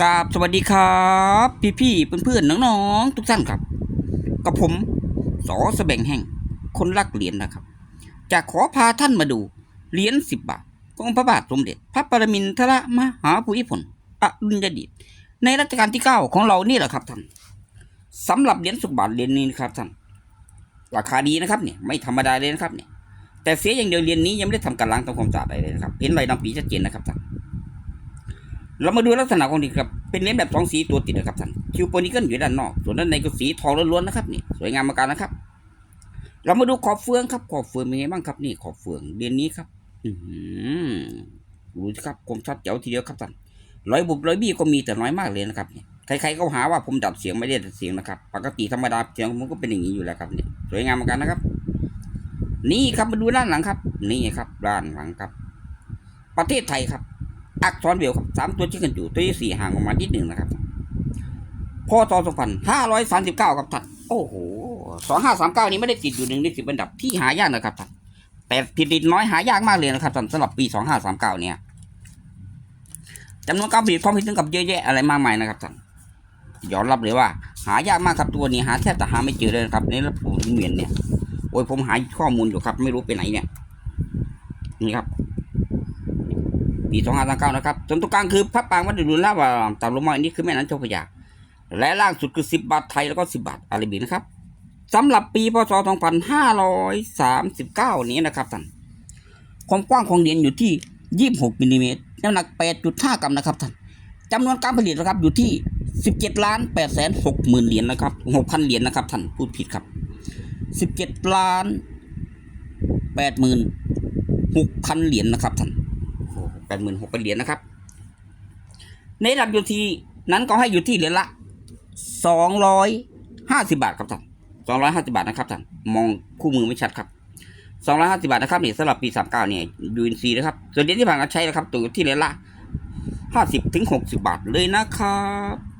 กราบสวัสดีครับ พี่พี่เพื่อนๆน้องๆทุกท่านครับ กับผมสอสแบงแห่งคนรักเหรียญนะครับ จะขอพาท่านมาดูเหรียญสิบบาทของพระบาทสมเด็จ พระปรมินทรมหาภูมิพลอดุลยเดชในรัชกาลที่เก้าของเรานี่แหละครับท่านสำหรับเหรียญสิบบาทเหรียญนี้นะครับท่านราคาดีนะครับเนี่ยไม่ธรรมดาเลยนะครับเนี่ยแต่เสียอย่างเดียวเหรียญนี้ยังไม่ได้ทำการล้างทำความสะอาดอะไรเลยนะครับเห็นลายดำปีชัดเจนนะครับท่าน เรามาดูลักษณะของนี่ครับ เป็นเหรียญแบบสองสีตัวติดนะครับท่านคิวโปนิเกิลอยู่ด้านนอก ส่วนด้านในก็สีทองล้วนๆนะครับนี่สวยงามมากนะครับ เรามาดูขอบเฟืองครับขอบเฟืองเป็นไงบ้างครับนี่ขอบเฟืองเหรียญนี้ครับ อือดูสิครับคมชัดเจ๋วทีเดียวครับท่านร้อยบุบร้อยบี้ก็มีแต่น้อยมากเลยนะครับเนี่ยใครๆก็หาว่าผมดัดเสียงไม่ได้ดัดเสียงนะครับ ปกติธรรมดาเสียงผมก็เป็นอย่างนี้อยู่แล้วครับเนี่ยสวยงามมือนกันนะครับ นี่ครับมาดูด้านหลังครับ นี่ครับด้านหลังครับ ประเทศไทยครับ อักษรเวลสามตัวที่กันอยู่ตัวที่สี่ห่างออกมานิดหนึ่งนะครับพศสองพันห้าร้อยสามสิบเก้าครับท่านโอ้โหสองห้าสามเก้านี้ไม่ได้ติดอยู่หนึ่งในสิบอันดับที่หายากนะครับท่านแต่ติดติดน้อยหายากมากเลยนะครับท่านสำหรับปีสองห้าสามเก้าเนี่ยจำนวนการผลิตพร้อมพิถึงกับเยอะแยะอะไรมากมายนะครับท่านยอมรับเลยว่า หายากมากครับตัวนี้หาแทบจะหาไม่เจอเลยนะครับในระบบเหรียญเนี่ยโอ้ยผมหาข้อมูลอยู่ครับ ไม่รู้ไปไหนเนี่ยนี่ครับ ปีสองห้าสามเก้านะครับส่วนตรงกลางคือพระปางวัดดุลลาบามตามลงมาอันนี้คือแม่น้ำเจ้าพระยาและล่างสุดคือสิบบาทไทยแล้วก็สิบบาทอาราบิกนะครับสำหรับปีพศสองพันห้าร้อยสามสิบเก้านี้นะครับท่านความกว้างของเหรียญอยู่ที่ยี่สิบหกมิลลิเมตรน้ำหนักแปดจุดห้ากรัมนะครับท่านจำนวนการผลิตนะครับอยู่ที่สิบเจ็ดล้านแปดแสนหกหมื่นเหรียญนะครับหกพันเหรียญนะครับท่านพูดผิดครับสิบเจ็ดล้านแปดหมื่นหกพันเหรียญนะครับท่าน ดหมื่นหกพันเหรียญนะครับ ในระดับอยู่ที่นั้นก็ให้อยู่ที่เหรียญละสองร้อยห้าสิบาทครับท่านสองร้อยห้าสิบาทนะครับท่านมองคู่มือไม่ชัดครับสองร้อยห้าสิบาทนะครับเนี่ยสำหรับปีสามเก้าเนี่ยยูนซีนะครับ ส่วนเหรียญที่ผ่านการใช้นะครับตัวอยู่ที่เหรียญละห้าสิบถึงหกสิบาทเลยนะครับ